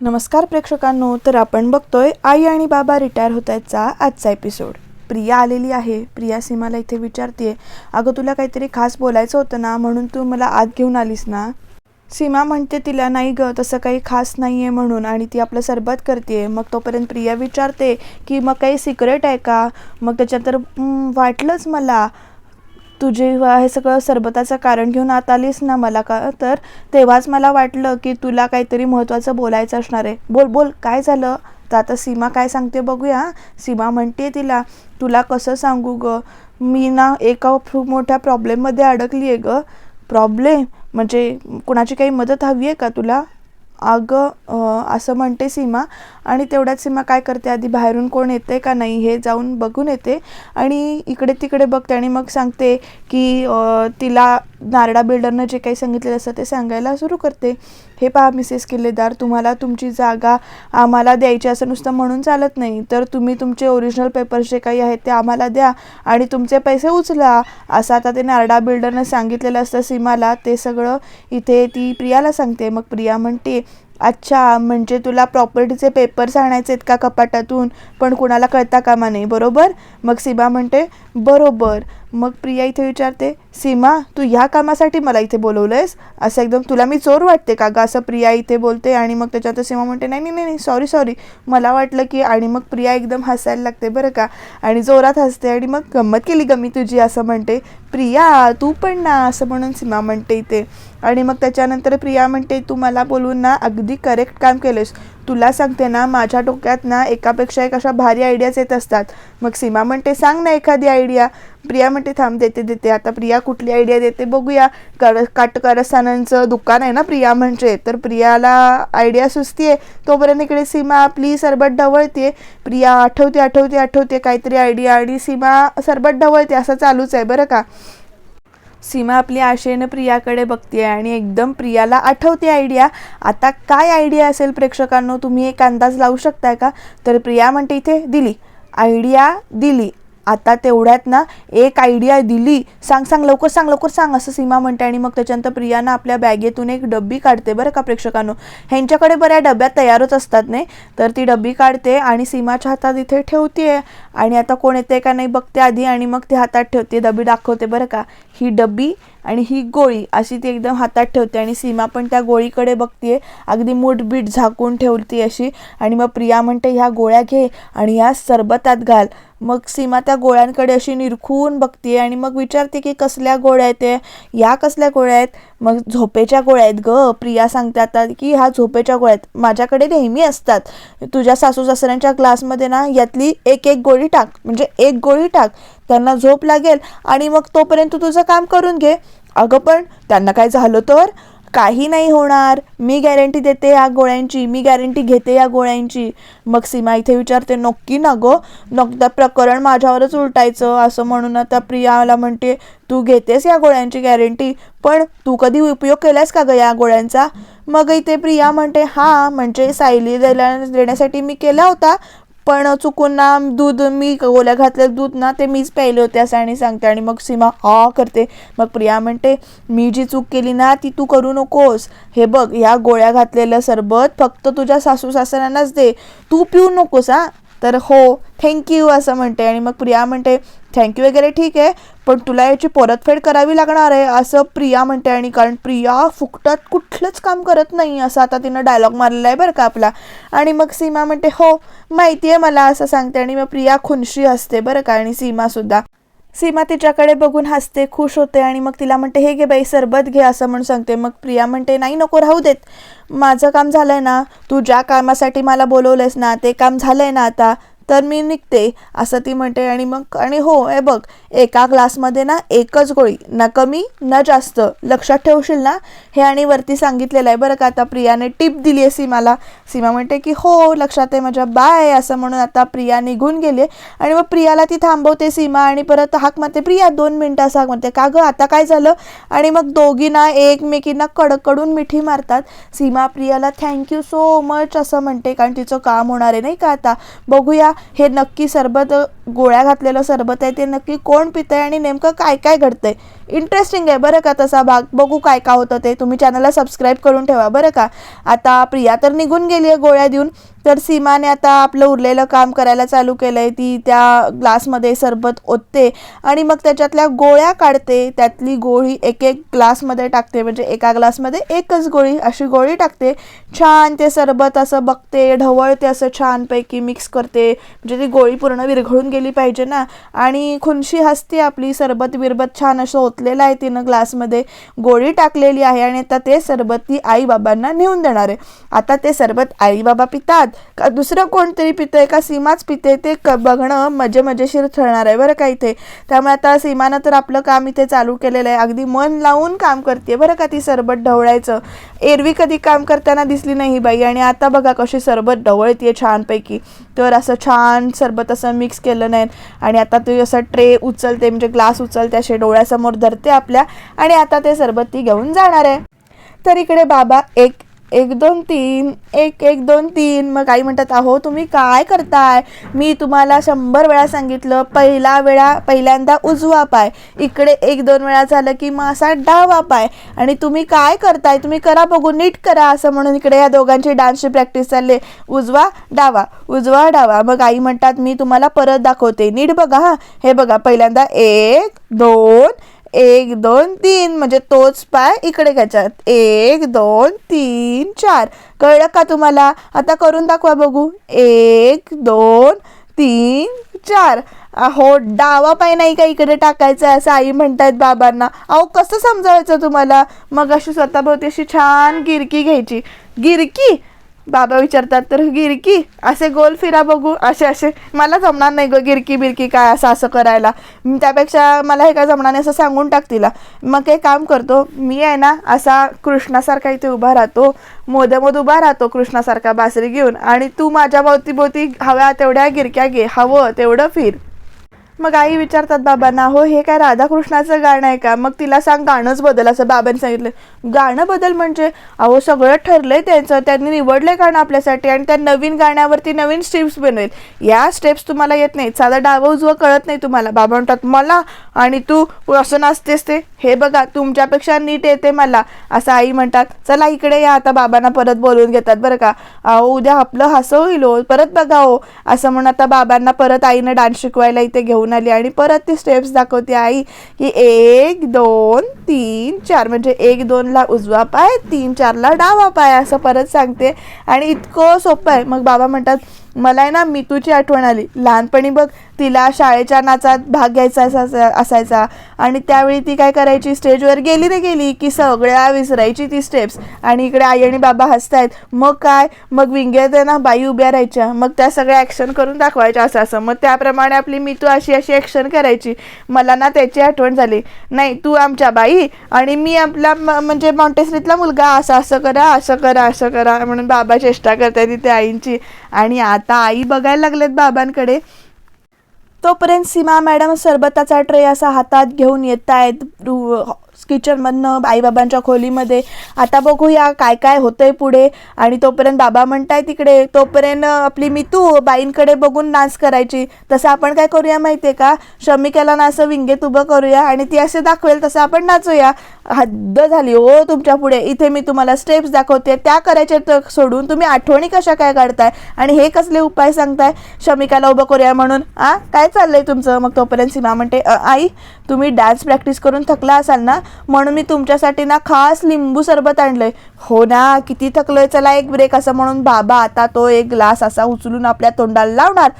नमस्कार प्रेक्षकांनो तर आपण बघतोय आई आणि बाबा रिटायर होत आहेतचा आजचा एपिसोड प्रिया आलेली आहे. प्रिया सीमाला इथे विचारते अगं तुला काहीतरी खास बोलायचं होतं ना म्हणून तू मला आत घेऊन आलीस ना? सीमा म्हणते तिला नाही ग तसं काही खास नाही आहे म्हणून आणि ती आपलं सरबत करते मग तोपर्यंत प्रिया विचारते की मग काही सिक्रेट आहे का? मग त्याच्यात तर वाटलंच मला. तुझे हे सगळं सरबताचं कारण घेऊन आत आलीस ना मला का तर तेव्हाच मला वाटलं की तुला काहीतरी महत्त्वाचं बोलायचं असणार आहे. बोल बोल काय झालं? तर आता सीमा काय सांगते बघूया. सीमा म्हणते तिला तुला कसं सांगू ग? मी ना एका खूप मोठ्या प्रॉब्लेममध्ये अडकली आहे ग. प्रॉब्लेम म्हणजे कुणाची काही मदत हवी आहे का तुला? अगं असं म्हणते सीमा. आणि तेवढ्यात सीमा काय करते? आधी बाहेरून कोण येते का नाही हे जाऊन बघून येते. आणि इकडे तिकडे बघते आणि मग सांगते की तिला नारडा बिल्डरनं जे काही सांगितलेलं असतं ते सांगायला सुरू करते. हे पहा मिसेस किल्लेदार तुम्हाला तुमची जागा आम्हाला द्यायची असं नुसतं म्हणून चालत नाही. तर तुम्ही तुमचे ओरिजिनल पेपर्स जे काही आहेत ते आम्हाला द्या आणि तुमचे पैसे उचला. असं आता ते नारडा बिल्डरनं सांगितलेलं असतं सीमाला. ते सगळं इथे ती प्रियाला सांगते. मग प्रिया म्हणते अच्छा म्हणजे तुला प्रॉपर्टीचे पेपर्स आणायचे आहेत का कपाटातून? पण कुणाला कळता कामा नाही बरोबर? मग सीमा म्हणते बरोबर. मग प्रिया इथे विचारते सीमा तू ह्या कामासाठी मला इथे बोलवलं आहेस असं एकदम तुला मी चोर वाटते का गं? असं प्रिया इथे बोलते आणि मग त्याच्यात सीमा म्हणते नाही नाही नाही सॉरी सॉरी मला वाटलं की आणि मग प्रिया एकदम हसायला लागते बरं का? आणि जोरात हसते आणि मग गंमत केली गमी तुझी असं म्हणते प्रिया तू पण ना असं म्हणून सीमा म्हणते इथे. आणि मग त्याच्यानंतर प्रिया म्हणते तू मला बोलून ना अगदी करेक्ट काम केलेस तुला सांगते ना माझ्या डोक्यात ना एकापेक्षा एक अशा भारी आयडियाज येत असतात. मग सीमा म्हणते सांग ना एखादी आयडिया प्रिया म्हणते थांब देते देते. आता प्रिया कुठली आयडिया देते बघूया. कर काटकारस्थानांचं दुकान आहे ना प्रिया म्हणजे तर प्रियाला आयडिया सुचतीये. तोपर्यंत इकडे सीमा आपली सरबत ढवळते प्रिया आठवते आठवते आठवते काहीतरी आयडिया आणि सीमा सरबत ढवळते. असं चालूच आहे बरं का. सीमा आपली आशेनं प्रियाकडे बघते आणि एकदम प्रियाला आठवते आयडिया आता काय आयडिया असेल प्रेक्षकांनो? तुम्ही एक अंदाज लावू शकताय का? तर प्रिया म्हणते इथे दिली. आयडिया दिली. आता तेवढ्यात ना एक आयडिया दिली. सांग सांग लवकर सांग लवकर सांग असं सीमा म्हणते आणि मग त्याच्यानंतर प्रियाना आपल्या बॅगेतून एक डब्बी काढते बरं का प्रेक्षकांनो. ह्यांच्याकडे बऱ्या डब्यात तयारच असतात नाही. तर ती डब्बी काढते आणि सीमाच्या हातात इथे ठेवते आणि आता कोण येते का नाही बघते आधी आणि मग ती हातात ठेवते डबी दाखवते बरं का. ही डब्बी आणि ही गोळी अशी ती एकदम हातात ठेवते आणि सीमा पण त्या गोळीकडे बघते अगदी मूठबीट झाकून ठेवते अशी. आणि मग प्रिया म्हणते ह्या गोळ्या घे आणि ह्या सरबतात घाल. मग सीमा त्या गोळ्यांकडे अशी निरखून बघते आणि मग विचारते की कसल्या गोळ्या आहेत ते? या कसल्या गोळ्या आहेत? मग झोपेच्या गोळ्या आहेत ग. प्रिया सांगते आता की ह्या झोपेच्या गोळ्या आहेत. माझ्याकडे नेहमी असतात. तुझ्या सासू सासऱ्यांच्या ग्लासमध्ये ना यातली एक एक गोळी टाक. म्हणजे एक गोळी टाक. त्यांना झोप लागेल आणि मग तोपर्यंत तुझं काम करून घे. अगं पण त्यांना काय झालं तर? काही नाही होणार. मी गॅरंटी देते या गोळ्यांची. मी गॅरंटी घेते या गोळ्यांची. मग सीमा इथे विचारते नक्की ना गं? नकदा प्रकरण माझ्यावरच उलटायचं. असं म्हणून आता प्रियाला म्हणते तू घेतेस या गोळ्यांची गॅरंटी पण तू कधी उपयोग केलास का ग या गोळ्यांचा? मग इथे प्रिया म्हणते हां म्हणजे सायली द्यायला देण्यासाठी मी केला होता पण चुकून ना दूध मी गोळ्या घातलेलं दूध ना ते मीच प्यायले होते असं आणि सांगते. आणि मग सीमा हा करते. मग प्रिया म्हणते मी जी चूक केली ना ती तू करू नकोस. हे बघ ह्या गोळ्या घातलेलं सरबत फक्त तुझ्या सासू सासऱ्यांनाच दे. तू पिऊ नकोस हा. तर हो थँक्यू असं म्हणते आणि मग प्रिया म्हणते थँक्यू वगैरे ठीक आहे पण तुला याची परतफेड करावी लागणार आहे असं प्रिया म्हणते आणि कारण प्रिया फुकटात कुठलंच काम करत नाही असं आता तिनं डायलॉग मारलेला आहे बरं का आपला. आणि मग सीमा म्हणते हो माहिती आहे मला असं सांगते आणि मग प्रिया खुनशी असते बरं का आणि सीमासुद्धा सीमा तिच्याकडे बघून हसते खुश होते आणि मग तिला म्हणते हे घे बाई सरबत घे असं म्हणून सांगते. मग प्रिया म्हणते नाही नको राहू देत. माझं काम झालंय ना. तू ज्या कामासाठी मला बोलवलंयस ना ते काम झालंय ना आता. तर मी निघते असं ती म्हणते. आणि मग आणि हो हे बघ एका ग्लासमध्ये ना एकच गोळी ना कमी ना जास्त. लक्षात ठेवशील ना? हे आणि वरती सांगितलेलं आहे बरं का. आता प्रियाने टिप दिली आहे सीमाला. सीमा म्हणते की हो लक्षात आहे माझ्या. बाय असं म्हणून आता प्रिया निघून गेली आणि मग प्रियाला ती थांबवते सीमा आणि परत हाक मारते. प्रिया दोन मिनटं असं हाक म्हणते का गं आता काय झालं? आणि मग दोघींना एकमेकींना कडकडून मिठी मारतात. सीमा प्रियाला थँक्यू सो मच असं म्हणते. कारण तिचं काम होणार आहे नाही का आता? बघूया. हे नक्की सरबत गोळ्या घातलेलं सरबत आहे ते नक्की कोण पितंय आणि नेमकं काय काय घडतंय? इंटरेस्टिंग आहे बरं का तसा भाग. बघू काय का होतं ते. तुम्ही चॅनलला सबस्क्राईब करून ठेवा बरं का. आता प्रिया तर निघून गेली आहे गोळ्या देऊन. तर सीमाने आता आपलं उरलेलं काम करायला चालू केलं आहे ती त्या ग्लासमध्ये सरबत ओतते आणि मग त्याच्यातल्या गोळ्या काढते. त्यातली गोळी एक एक ग्लासमध्ये टाकते. म्हणजे एका ग्लासमध्ये एकच गोळी अशी गोळी टाकते. छान ते सरबत असं बघते ढवळते असं छानपैकी मिक्स करते. म्हणजे ती गोळी पूर्ण विरघळून गेली पाहिजे ना. आणि खुनशी हसते आपली सरबत बिरबत छान असं घातलेला आहे. तिनं ग्लासमध्ये गोळी टाकलेली आहे आणि आता ते सरबत ती आई बाबांना नेऊन देणार आहे. आता ते सरबत आई बाबा पितात का दुसरं कोणतरी पितंय का सीमाच पिते ते क बघणं मजे मजेशीर ठरणार आहे बरं का इथे. त्यामुळे आता सीमानं तर आपलं काम इथे चालू केलेलं आहे. अगदी मन लावून काम करते बरं का ती सरबत ढवळायचं. एरवी कधी काम करताना दिसली नाही बाई आणि आता बघा कशी सरबत ढवळते छानपैकी. तर असं छान सरबत असं मिक्स केलं नाही. आणि आता ती असं ट्रे उचलते म्हणजे ग्लास उचलते असे डोळ्यासमोर करते आपल्या आणि आता ते सरबत ती घेऊन जाणार आहे. तर इकडे बाबा एक एक दोन तीन एक एक दोन तीन. मग आई म्हणतात अहो तुम्ही काय करताय? मी तुम्हाला शंभर वेळा सांगितलं पहिला वेळा पहिल्यांदा उजवा पाय. इकडे एक दोन वेळा झालं की मग असा डावा पाय. आणि तुम्ही काय करताय? तुम्ही करा बघू नीट करा. असं म्हणून इकडे या दोघांची डान्सची प्रॅक्टिस चालली. उजवा डावा. उजवा डावा. मग आई म्हणतात मी तुम्हाला परत दाखवते. नीट बघा हा. हे बघा पहिल्यांदा एक दोन एक दोन तीन. म्हणजे तोच पाय इकडे घ्यायच्यात एक दोन तीन चार. कळलं का तुम्हाला? आता करून दाखवा बघू. एक दोन तीन चार. अहो डावा पाय नाही का इकडे टाकायचा? आहे असं आई म्हणतायत बाबांना. अहो कसं समजावायचं तुम्हाला? मग अशी स्वतःभोवती अशी छान गिरकी घ्यायची. गिरकी? बाबा विचारतात तर गिरकी असे गोल फिरा बघू असे असे. मला जमणार नाही ग गिरकी बिरकी काय असं असं करायला. त्यापेक्षा मला हे काय जमणार नाही असं सांगून टाक तिला. मग एक काम करतो मी आहे ना असा कृष्णासारखा इथे उभा राहतो मोदमोद उभा राहतो कृष्णासारखा बासरी घेऊन आणि तू माझ्या भोवती भोवती हव्या तेवढ्या गिरक्या घे हवं तेवढं फिर. मग आई विचारतात बाबांना हो हे काय राधाकृष्णाचं गाणं आहे का? मग तिला सांग गाणंच बदल. असं बाबांनी सांगितलं. गाणं बदल म्हणजे अहो सगळं ठरलंय त्यांचं त्यांनी निवडलंय गाणं आपल्यासाठी आणि त्या नवीन गाण्यावरती नवीन स्टेप्स बनवेल. या स्टेप्स तुम्हाला येत नाहीत. साधा डावं उजवं कळत नाही तुम्हाला. बाबा म्हणतात मला आणि तू असं नाचतेस ते? हे बघा तुमच्यापेक्षा नीट येते मला. असं आई म्हणतात चला इकडे या आता बाबांना परत बोलवून घेतात बरं का. अहो उद्या आपलं हसं होईल परत बघा हो. असं म्हणून आता बाबांना परत आईनं डान्स शिकवायला इथे घेऊन आली आणि परत ती स्टेप्स दाखवते आई की एक दोन तीन चार. म्हणजे एक दोनला उजवा पाय तीन चारला डावा पाय असं परत सांगते. आणि इतकं सोपं आहे. मग बाबा म्हणतात मला आहे ना मितूची आठवण आली. लहानपणी बघ तिला शाळेच्या नाचात भाग घ्यायचा असा- असायचा. आणि त्यावेळी ती काय करायची? स्टेजवर गेली ना गेली की सगळ्या विसरायची ती स्टेप्स आणि इकडे आई आणि बाबा हसतायत. मग काय? मग विंग्यात आहे ना बाई उभ्या राहायच्या. मग त्या सगळ्या ॲक्शन करून दाखवायच्या असं असं. मग त्याप्रमाणे आपली मितू अशी अशी ॲक्शन करायची. मला ना त्याची आठवण झाली. नाही तू आमच्या बाई आणि मी आपला म्हणजे माउंटेसरीतला मुलगा. असं असं करा असं करा असं करा म्हणून बाबा चेष्टा करताय तिथे आईंची. आणि आता आई बघायला लागलेत बाबांकडे. तोपर्यंत सीमा मॅडम सरबताचा ट्रे असा हातात घेऊन येत आहेत किचनमधनं आईबाबांच्या खोलीमध्ये. आता बघूया काय काय होतंय पुढे. आणि तोपर्यंत बाबा म्हणताय तिकडे तोपर्यंत आपली मितू बाईंकडे बघून नाच करायची. तसं आपण काय करूया माहिती आहे का? शमिकाला ना असं विंगेत उभं करूया आणि ती असे दाखवेल तसं आपण नाचूया. हद्द झाली हो तुमच्यापुढे इथे मी तुम्हाला स्टेप्स दाखवते त्या करायच्या तर सोडून तुम्ही आठवणी कशा काय काढताय आणि हे कसले उपाय सांगताय? शमिकाला उभं करूया म्हणून आ काय चाललंय तुमचं? मग तोपर्यंत सीमा म्हणते आई तुम्ही डान्स प्रॅक्टिस करून थकला असाल ना म्हणून मी तुमच्यासाठी ना खास लिंबू सरबत आणलंय. हो ना किती थकलोय चला एक ब्रेक असं म्हणून बाबा आता तो एक ग्लास असा उचलून आपल्या तोंडाला लावणार.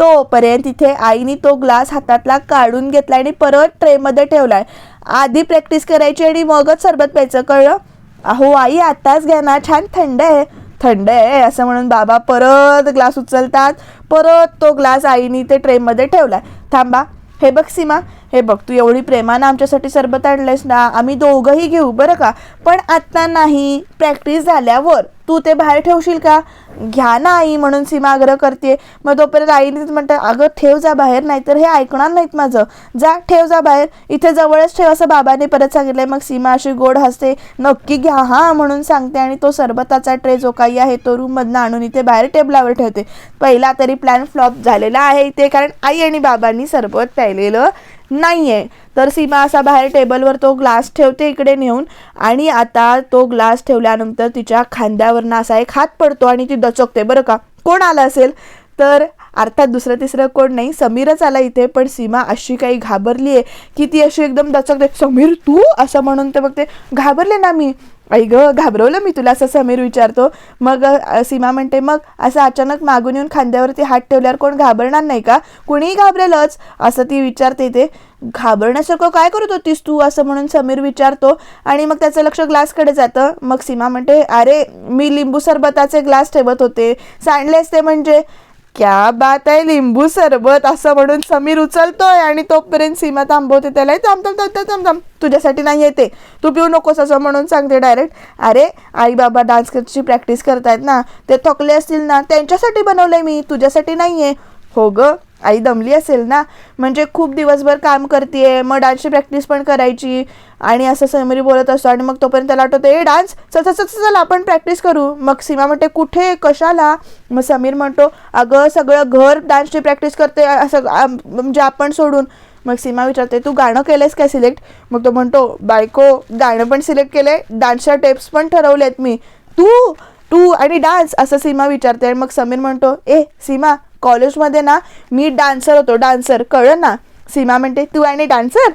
तोपर्यंत तिथे आईने तो ग्लास हातातला काढून घेतला आणि परत ट्रेमध्ये ठेवलाय. आधी प्रॅक्टिस करायची आणि मगच सरबत प्यायचं कळलं? अहो आई आत्ताच घ्या ना छान थंड आहे. थंड आहे असं म्हणून बाबा परत ग्लास उचलतात. परत तो ग्लास आईने ते ट्रेमध्ये आहे थांबा. हे बघ सीमा हे बघ तू एवढी प्रेमानं आमच्यासाठी सरबत आणलंयस ना आम्ही दोघंही घेऊ बरं का? पण आत्ता नाही प्रॅक्टिस झाल्यावर. तू ते बाहेर ठेवशील का? घ्या ना आई म्हणून सीमा आग्रह करते मग तोपर्यंत आईने म्हणतं अगं ठेव जा बाहेर नाहीतर हे ऐकणार नाहीत माझं. जा ठेव जा बाहेर. इथे जवळच ठेव असं बाबाने परत सांगितलंय. मग सीमा अशी गोड हसते नक्की घ्या हां म्हणून सांगते. आणि तो सरबताचा ट्रे जो काही आहे तो रूममधनं आणून इथे बाहेर टेबलावर ठेवते. पहिला तरी प्लॅन फ्लॉप झालेला आहे इथे कारण आई आणि बाबांनी सरबत प्यायलेलं नाहीये. तर सीमा असा बाहेर टेबलवर तो ग्लास ठेवते इकडे नेऊन. आणि आता तो ग्लास ठेवल्यानंतर तिच्या खांद्यावरनं असा एक हात पडतो आणि ती दचकते. बरं का? कोण आलं असेल? तर अर्थात दुसरं तिसरं कोण नाही समीरच आला इथे. पण सीमा अशी काही घाबरली आहे की ती अशी एकदम दचकते. समीर तू असं म्हणून ते बघते घाबरले ना मी? आई ग घाबरवलं मी तुला असं समीर विचारतो. मग सीमा म्हणते मग असं अचानक मागून येऊन खांद्यावरती हात ठेवल्यावर कोण घाबरणार नाही का? कुणीही घाबरेलच. असं ती विचारते ते. घाबरण्यासारखं काय करत होतीस तू? असं म्हणून समीर विचारतो. आणि मग त्याचं लक्ष ग्लासकडे जातं. मग सीमा म्हणते अरे मी लिंबू सरबताचे ग्लास ठेवत होते. सांडलेस ते म्हणजे. क्या बात आहे लिंबू सरबत असं म्हणून समीर उचलतोय आणि तोपर्यंत सीमा थांबवते त्याला. थांब थांब थांब थांब थांब तुझ्यासाठी नाही येते. तू पिऊ नकोस असं म्हणून सांगते डायरेक्ट. अरे आई बाबा डान्स ची प्रॅक्टिस करतायत ना ते थकले असतील ना त्यांच्यासाठी बनवलंय मी. तुझ्यासाठी नाही आहे हो ग. आई दमली असेल ना म्हणजे खूप दिवसभर काम करते मग डान्सची प्रॅक्टिस पण करायची आणि असं समीर बोलत असतो आणि मग तोपर्यंत त्याला आठवतं ए डान्स चल चल चल चल आपण प्रॅक्टिस करू. मग सीमा म्हणते कुठे? कशाला? मग समीर म्हणतो अगं सगळं घर डान्सची प्रॅक्टिस करते असं म्हणजे आपण सोडून. मग सीमा विचारते तू गाणं केलंयस काय सिलेक्ट मग तो म्हणतो बायको गाणं पण सिलेक्ट केलं आहे डान्सच्या टेप्स पण ठरवले आहेत मी. तू? तू आणि डान्स असं सीमा विचारते आणि मग समीर म्हणतो ए सीमा कॉलेजमध्ये ना मी डान्सर होतो डान्सर कळलं ना? सीमा म्हणते तू आणि डान्सर?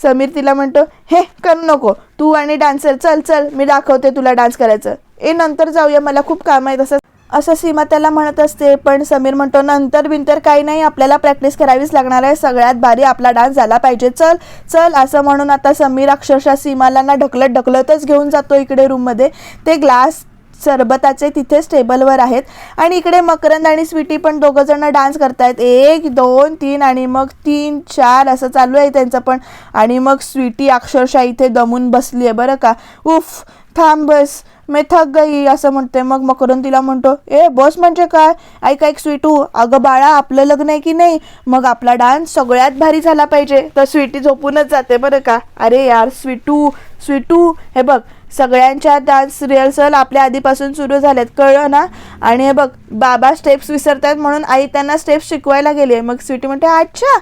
समीर तिला म्हणतो हे करू नको तू आणि डान्सर चल चल मी दाखवते तुला डान्स करायचं. ए नंतर जाऊया मला खूप काम आहे तसं असं सीमा त्याला म्हणत असते पण समीर म्हणतो नंतर बिंतर काही नाही आपल्याला प्रॅक्टिस करावीच लागणार आहे सगळ्यात भारी आपला डान्स झाला पाहिजे चल चल असं म्हणून आता समीर अक्षरशः सीमाला ना ढकलत ढकलतच घेऊन जातो इकडे रूममध्ये. ते ग्लास सरबताचे तिथेच टेबलवर आहेत. आणि इकडे मकरंद आणि स्वीटी पण दोघं जण डान्स करतायत. एक दोन तीन आणि मग तीन चार असं चालू आहे त्यांचं पण. आणि मग स्वीटी अक्षरशः इथे दमून बसली आहे बरं का. उफ थांब बस मी थक गई असं म्हणते मग मकरंद तिला म्हणतो ए बस म्हणजे काय? ऐक ऐक स्वीटू अगं बाळा आपलं लग्न आहे की नाही? मग आपला डान्स सगळ्यात भारी झाला पाहिजे. तर स्वीटी झोपूनच जाते बरं का. अरे यार स्वीटू स्वीटू हे बघ सगळ्यांच्या डान्स रिहर्सल आपल्या आधीपासून सुरू झाल्यात. कळलं ना? आणि हे बघ बाबा स्टेप्स विसरतात म्हणून आई त्यांना स्टेप्स शिकवायला गेली आहे मग स्वीटी म्हणते अच्छा.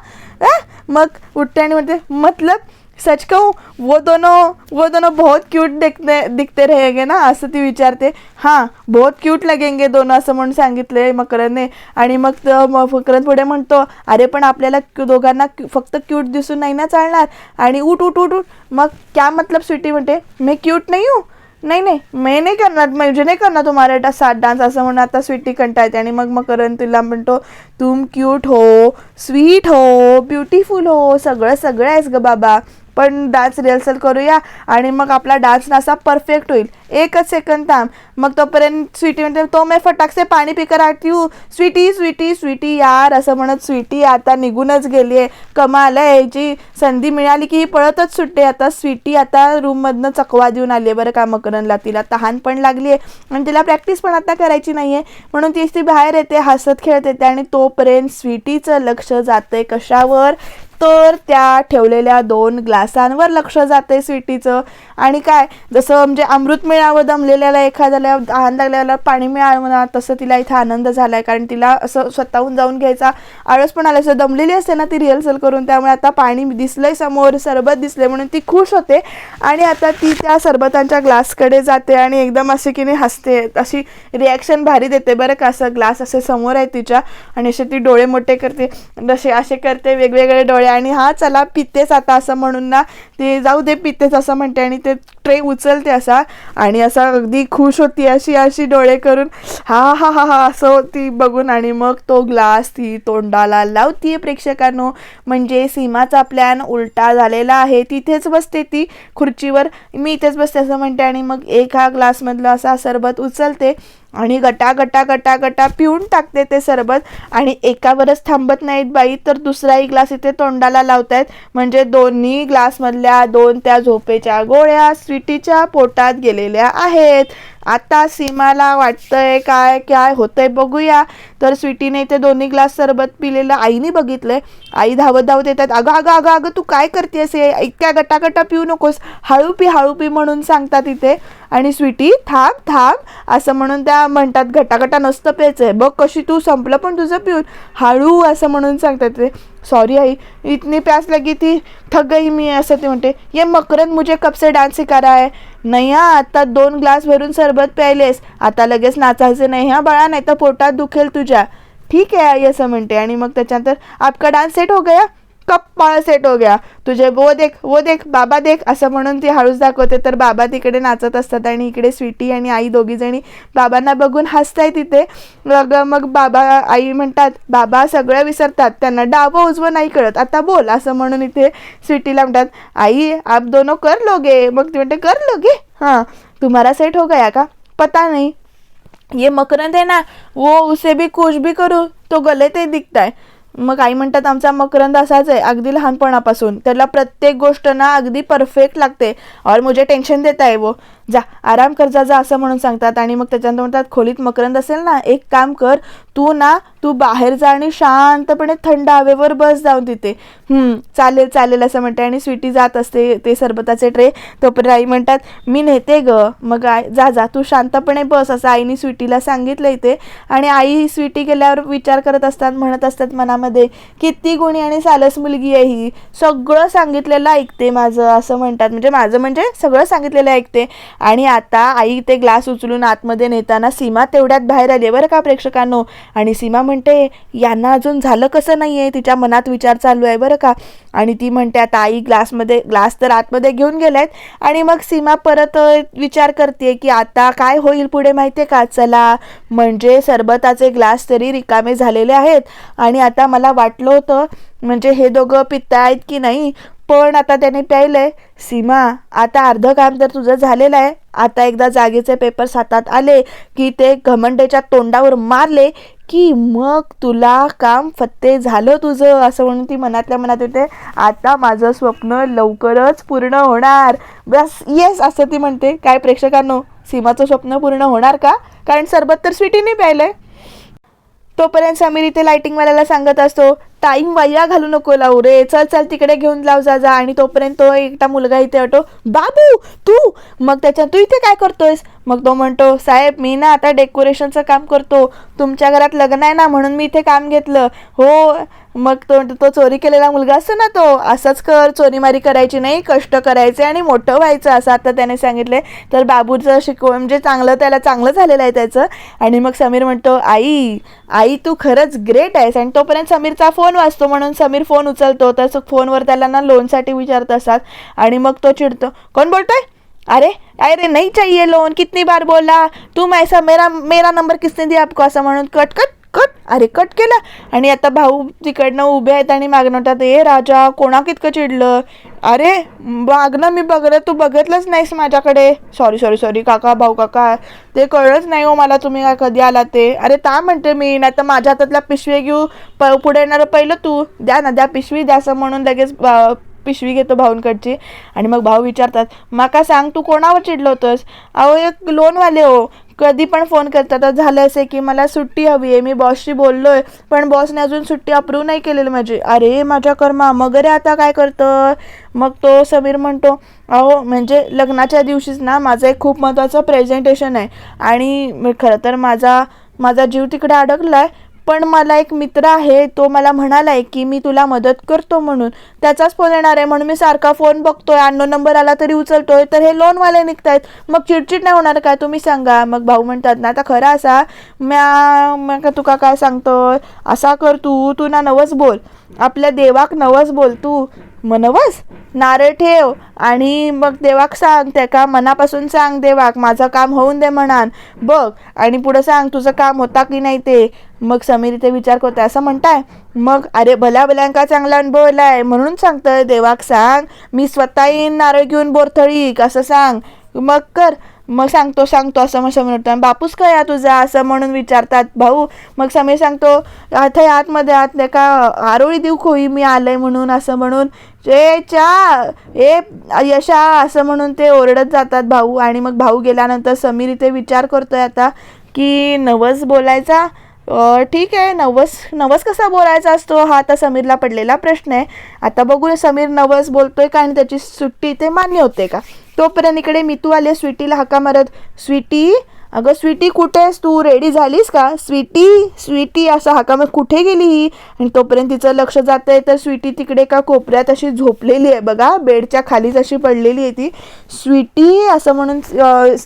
मग उठते आणि म्हणते मतलब सच कहूँ वो दोनों वो दोनों बहुत क्यूट दिखते दिखते रहेंगे ना असं ती विचारते हां बहुत क्यूट लगेंगे दोनों असं म्हणून सांगितले मकरंदने. आणि मग त- मकरंद पुढे म्हणतो अरे पण आपल्याला दोघांना फक्त क्यूट दिसून नाही ना चालणार. आणि उठ उठ उठ उठ मग क्या मतलब स्वीटी म्हणते मी क्यूट नाही हूँ. नाही नाही मी नाही करणार म्हणजे नाही करणार तुम्हाला डा सात डान्स असं म्हणून आता स्वीटी कंटाळते. आणि मग मकरंद तिला म्हणतो तुम क्यूट हो स्वीट हो ब्युटिफुल हो सगळं सगळं आहेस ग बाबा. पण डान्स रिहर्सल करूया आणि मग आपला डान्स असा परफेक्ट होईल. एकच सेकंद थांब. मग तोपर्यंत स्वीटी म्हणते तो मी फटाकसे पाणी पिकर आती स्वीटी स्वीटी स्वीटी यार असं म्हणत स्वीटी आता निघूनच गेली आहे कमाल आहे याची संधी मिळाली की ही पळतच सुटते. आता स्वीटी आता रूममधनं चकवा देऊन आली आहे बरं का मकरनला तिला तहान पण लागली आहे आणि तिला प्रॅक्टिस पण आता करायची नाही आहे म्हणून ती ती बाहेर येते हसत खेळत येते आणि तोपर्यंत स्वीटीचं लक्ष जातं आहे कशावर? तर त्या ठेवलेल्या दोन ग्लासांवर लक्ष जाते स्वीटीचं. आणि काय जसं म्हणजे अमृत मिळावं दमलेल्याला एखाद्याला तहान लागल्याला पाणी मिळावं ना तसं तिला इथं आनंद झाला आहे कारण तिला असं स्वतःहून जाऊन घ्यायचा आळस पण आला असं दमलेली असते ना ती रिहर्सल करून त्यामुळे आता पाणी दिसलंय समोर सरबत दिसले म्हणून ती खुश होते. आणि आता ती त्या सरबतांच्या ग्लासकडे जाते आणि एकदम असे की नाही हसते. अशी रिॲक्शन भारी देते बरं का. असं ग्लास असे समोर आहे तिच्या आणि असे ती डोळे मोठे करते. जसे असे करते. वेगवेगळे डोळे आणि हा चला पितेच आता असं म्हणून ना ते जाऊ दे पितेच असं म्हणते आणि ते ट्रे उचलते असा आणि असा अगदी खुश होती अशी अशी डोळे करून हा हा हा हा असं ती बघून आणि मग तो ग्लास ती तोंडाला लावतीये प्रेक्षकांनो. म्हणजे सीमाचा प्लॅन उलटा झालेला आहे. तिथेच बसते ती खुर्चीवर. मी इथेच बसते असं म्हणते आणि मग एका ग्लासमधलं असा सरबत उचलते. आणि गटा गटा गटा गटा पिऊन टाकते ते सरबत. आणि एकावरच थांबत नाहीत बाई तर दुसराही ग्लास इथे तोंडाला लावतायत. म्हणजे दोन्ही ग्लासमधल्या दोन त्या झोपेच्या गोळ्या स्वीटीच्या पोटात गेलेल्या आहेत. आता सीमाला वाटतंय काय काय होतंय बघूया. तर स्वीटीने ते दोन्ही ग्लास सरबत पिलेलं आईने बघितलंय. आई धावत धावत येतात अगं अगं अगं अगं तू काय करतेस हे? इतक्या गटागटा पिऊ नकोस. हळू पी हळू पी म्हणून सांगतात इथे. आणि स्वीटी थांब थांब. असं म्हणून त्या म्हणतात गटागटा नसतं प्यायचंय. बघ कशी तू संपलं पण तुझं पिऊन. हळू असं म्हणून सांगतात ते. सॉरी आई. इतनी प्यास लगी ती थक गई मी असं ते म्हणते. ये मकरंद मुझे कब से डान्स सिखा रहा है? नाही हा आता दोन ग्लास भरून सरबत प्यायलेस. आता लगेच नाचायचे नाही हा बाळा नाही तर पोटात दुखेल तुझ्या. ठीक आहे आई असं म्हणते. आणि मग त्याच्यानंतर आपका डान्स सेट हो गया? कप्पाळ सेट हो गया. तुझे वो देख वो देख बाबा देख असं म्हणून ती हळूच दाखवते. तर बाबा तिकडे नाचत असतात आणि इकडे स्वीटी आणि आई दोघी जणी बाबांना बघून हसताय तिथे. मग मग बाबा आई म्हणतात बाबा सगळं विसरतात. त्यांना डावं उजवं नाही कळत. आता बोल असं म्हणून इथे स्वीटीला म्हणतात आई आप दोनों कर लोगे. मग ती म्हणते कर लोगे? हां. तुम्हारा सेट हो गया का? पता नहीं. ये मकरंद है ना वो उसे भी कुछ भी करू तो गले ते दिखताय मग आई म्हणतात आमचा मकरंद असाच आहे अगदी लहानपणापासून. त्याला प्रत्येक गोष्ट ना अगदी परफेक्ट लागते. और मुझे टेन्शन देत आहे वो. जा आराम कर जा जा असं म्हणून सांगतात. आणि मग त्याच्यानंतर म्हणतात खोलीत मकरंद असेल ना एक काम कर तू ना तू बाहेर जा आणि शांतपणे थंड हवेवर बस जाऊन तिथे. "हम्म, चालेल चालेल असं म्हणते. आणि स्वीटी जात असते ते सरबताचे ट्रे. तोपर्यंत आई म्हणतात मी नेते ग. मग आय जा जा तू शांतपणे बस असं आईने स्वीटीला सांगितलं इथे. आणि आई स्वीटी गेल्यावर विचार करत असतात म्हणत असतात मनामध्ये किती गुणी आणि सालस मुलगी आहे ही. सगळं सांगितलेलं ऐकते माझं असं म्हणतात. म्हणजे माझं म्हणजे सगळं सांगितलेलं ऐकते. आणि आता आई ते ग्लास उचलून आतमध्ये नेताना सीमा तेवढ्यात बाहेर आली बरं का प्रेक्षकांनो? आणि सीमा म्हणते यांना अजून झालं कसं नाही आहे तिच्या मनात विचार चालू आहे बरं का? आणि ती म्हणते आता आई ग्लासमध्ये ग्लास तर आतमध्ये घेऊन गेल्यात. आणि मग सीमा परत विचार करते की आता काय होईल पुढे माहिती आहे का? चला म्हणजे सरबताचे ग्लास तरी रिकामे झालेले आहेत. आणि आता मला वाटलं होतं म्हणजे हे दोघं पितायत की नाही पण आता त्याने प्यायलंय. सीमा आता अर्ध काम तर तुझं झालेलं आहे. आता एकदा जागेचे पेपर्स हातात आले की ते घमंडेच्या तोंडावर मारले की मग तुला काम फत्ते झालं तुझं असं म्हणून ती मनातल्या मनात येते. आता माझं स्वप्न लवकरच पूर्ण होणार. बस येस असं ती म्हणते. काय प्रेक्षकांनो सीमाचं स्वप्न पूर्ण होणार का? कारण सरबत तर स्वीटीने प्यायलंय. तोपर्यंत समीर इथे लाइटिंगवाल्याला सांगत असतो टाईम वाया घालू नको लावू रे. चल चल तिकडे घेऊन लाव जा जा. आणि तोपर्यंत तो एकटा मुलगा इथे येतो बाबू तू? मग त्याच्या तू इथे काय करतोयस? मग तो म्हणतो साहेब मी ना आता डेकोरेशनचं काम करतो. तुमच्या घरात लग्न आहे ना म्हणून मी इथे काम घेतलं. हो. मग तो म्हणतो, तो चोरी केलेला मुलगा असतो ना तो. असंच कर चोरीमारी करायची नाही कष्ट करायचे आणि मोठं व्हायचं. असं आता त्याने सांगितले. तर बाबूचं शिकव म्हणजे चांगलं त्याला चांगलं झालेलं आहे त्याचं. आणि मग समीर म्हणतो आई आई तू खरंच ग्रेट आहेस. आणि तोपर्यंत समीरचा फोन वाचतो म्हणून समीर फोन उचलतो. तर फोनवर त्याला ना लोनसाठी विचारत असतात. आणि मग तो चिडतो कोण बोलतोय? अरे अरे नहीं चाहिए लोन कितनी बार बोला? तुम ऐसा मेरा मेरा नंबर किसने दिया आपको? असं म्हणून कट कट कट. अरे कट केला. आणि आता भाऊ तिकडनं उभे आहेत आणि मागणं होतात ए राजा कोणा कितकं चिडलं? अरे मागणं मी बघलं तू बघितलंच नाहीस माझ्याकडे. सॉरी सॉरी सॉरी काका भाऊ काका. ते कळलंच नाही हो मला तुम्ही काय कधी आला ते. अरे ता म्हणते मी नाही तर माझ्या हातातला पिशवी घेऊ. प पुढे येणारं पहिलं तू. द्या ना द्या पिशवी द्या असं म्हणून लगेच पिशवी घेतो भाऊंकडची. आणि मग भाऊ विचारतात माका सांग तू कोणावर चिडलं अहो एक लोनवाले हो. कधी पण फोन करतात. झालं असे की मला सुट्टी हवी आहे. मी बॉसशी बोललो आहे पण बॉसने अजून सुट्टी अप्रूव्ह नाही केलेली माझी. अरे माझ्या कर्मा मग रे आता काय करतं मग तो समीर म्हणतो अहो म्हणजे लग्नाच्या दिवशीच ना माझं एक खूप महत्त्वाचं प्रेझेंटेशन आहे. आणि खरं तर माझा माझा जीव तिकडे अडकला आहे पण मला एक मित्र आहे तो मला म्हणालाय की मी तुला मदत करतो म्हणून. त्याचाच फोन येणार आहे म्हणून मी सारखा फोन बघतोय. अन्न नंबर आला तरी उचलतोय. तर हे लोनवाले निघतायत. मग चिडचिड नाही होणार काय तुम्ही सांगा. मग भाऊ म्हणतात ना आता खरं असा. म्या का तुका काय सांगतोय? असा कर तू. तू ना नवस बोल. आपल्या देवाक नवस बोल तू. मनवस नारळ ठेव. आणि मग देवाक सांग. त्याका मनापासून सांग देवाक. माझं काम होऊन दे म्हणान. बघ. आणि पुढं सांग तुझं काम होता की नाही ते. मग समीर इथे विचार करतो असं म्हणताय? मग अरे भल्या भल्यांका चांगला अनुभव आलाय म्हणून सांगतोय देवाक सांग मी स्वतः येईन नारळ घेऊन बोरथळीक असं सांग. मग कर. मग सांगतो सांगतो असं मग समीर म्हणतो बापूस काय या तुझा असं म्हणून विचारतात भाऊ. मग समीर सांगतो आता या आतमध्ये आत नाही का आरोळी देऊ खोई मी आलंय म्हणून असं म्हणून. ए चा ए यशा असं म्हणून ते ओरडत जातात भाऊ. आणि मग भाऊ गेल्यानंतर समीर इथे विचार करतोय आता की नवस बोलायचा? ठीक आहे. नवस नवस कसा बोलायचा असतो? हा आता समीरला पडलेला प्रश्न आहे. आता बघू समीर नवस बोलतोय का आणि त्याची सुट्टी इथे मान्य होते का? तोपर्यंत इकडे मितू आले स्वीटीला हाका मारत स्वीटी अगं स्वीटी कुठे आहेस? तू रेडी झालीस का? स्वीटी स्वीटी असं हाका मग कुठे गेली ही? आणि तोपर्यंत तिचं लक्ष जात आहे तर स्वीटी तिकडे का कोपऱ्यात अशी झोपलेली आहे बघा. बेडच्या खालीच अशी पडलेली आहे ती. स्वीटी असं म्हणून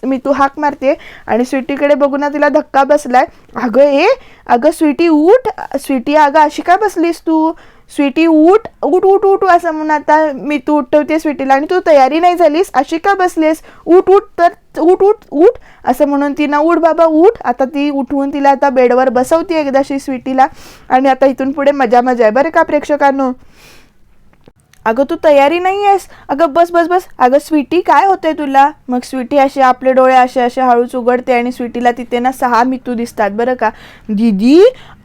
मी तू हाक मारते. आणि स्वीटीकडे बघून तिला धक्का बसलाय. अगं ए अगं स्वीटी उठ. स्वीटी अगं अशी काय बसलीस तू? स्वीटी उठ उठ उठ उठ असं म्हणून आता मी तू उठवते स्वीटीला आणि तू तयारी नाही झालीस अशी का बसलीस? उठ उठ तर उठ उठ उठ असं म्हणून तिनं उठ बाबा उठ. आता ती उठवून तिला आता बेडवर बसवते एकदाशी स्वीटीला. आणि आता इथून पुढे मजा मजा आहे बरं का प्रेक्षकांनो? अगं तू तयारी नाही आहेस. अगं बस बस बस. अगं स्वीटी काय होतंय तुला? मग स्वीटी असे आपले डोळे असे असे हळूच उघडते आणि स्वीटीला तिथे ना सहा मितू दिसतात बरं का? दीदी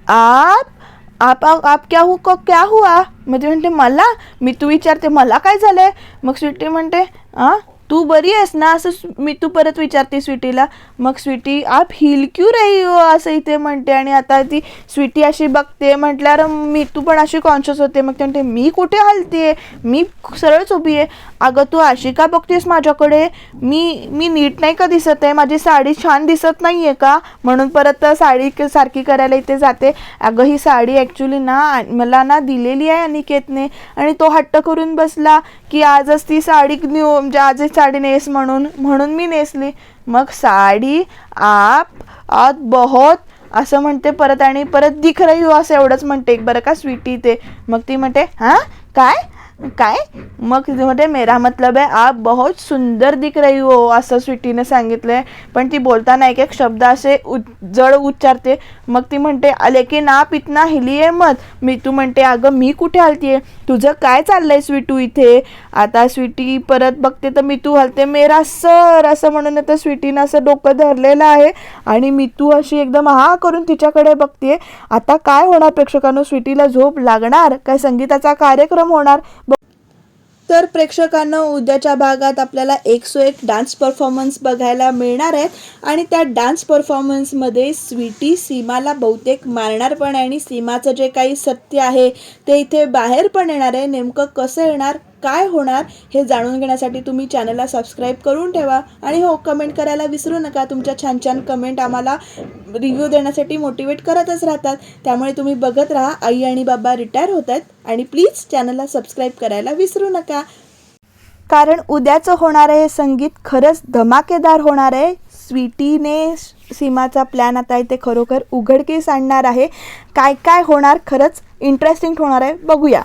आप आप आप आप क्या हु को क्या हुआ? मग ती म्हणते मला मी तू विचारते मला काय झालंय? मग स्वीटी म्हणते आ? तू बरी आहेस ना असं मी तू परत विचारते स्वीटीला मग स्वीटी आप हिल क्यू रही हो? असं इथे म्हणते आणि आता ती स्वीटी अशी बघते म्हटल्यावर मी तू पण अशी कॉन्शियस होते. मग ते म्हणते मी कुठे हलते मी सरळच उभी आहे. अगं तू अशी का बघतेस माझ्याकडे? मी मी नीट नाही का दिसत आहे? माझी साडी छान दिसत नाही आहे का? म्हणून परत साडी क- सारखी करायला इथे जाते. अगं ही साडी ॲक्च्युली ना मला ना दिलेली आहे अनिकेतने आणि तो हट्ट करून बसला की आजच ती साडी म्हणजे आजच साडी नेस म्हणून म्हणून मी नेसली. मग साडी आप आत बहुत असं म्हणते परत आणि परत दिख रही हो असं एवढंच म्हणते. एक बरं का स्वीटी ते. मग ती म्हणते हां? काय? काय? मग ती मेरा मतलब आहे आप बहुत सुंदर दिख रही हो असं स्वीटीने सांगितलंय. पण ती बोलताना एक एक शब्द असे उ जड उच्चारते. मग ती म्हणते लेकिन आप इतना हिलिये मत. मी तू म्हणते अगं मी कुठे हलतीये? तुझं काय चाललंय स्वीटू इथे? आता स्वीटी परत बघते तर मी तू हलते मेरा सर असं म्हणून आता स्वीटीनं असं डोकं धरलेलं आहे. आणि मी तू अशी एकदम हा करून तिच्याकडे बघते आता काय होणार प्रेक्षकांनो स्वीटीला झोप लागणार? काय संगीताचा कार्यक्रम होणार? तर प्रेक्षकांना उद्याच्या भागात आपल्याला एक सो एक डान्स परफॉर्मन्स बघायला मिळणार आहेत आणि त्या डान्स परफॉर्मन्समध्ये स्वीटी सीमाला बहुतेक मारणार पण आहे. आणि सीमाचं जे काही सत्य आहे ते इथे बाहेर पण येणार आहे. नेमकं कसं येणार? काय होणार हे जाणून घेण्यासाठी तुम्ही चॅनलला सबस्क्राईब करून ठेवा. आणि हो कमेंट करायला विसरू नका. तुमच्या छान छान कमेंट आम्हाला रिव्ह्यू देण्यासाठी मोटिवेट करतच राहतात. त्यामुळे तुम्ही बघत राहा. आई आणि बाबा रिटायर होत आहेत. आणि प्लीज चॅनलला सबस्क्राईब करायला विसरू नका. कारण उद्याचं होणारं हे संगीत. खरंच धमाकेदार होणार आहे. स्वीटीने सीमाचा प्लॅन आता इथे खरोखर उघडकीस आणणार आहे. काय काय होणार? खरंच इंटरेस्टिंग होणार आहे. बघूया.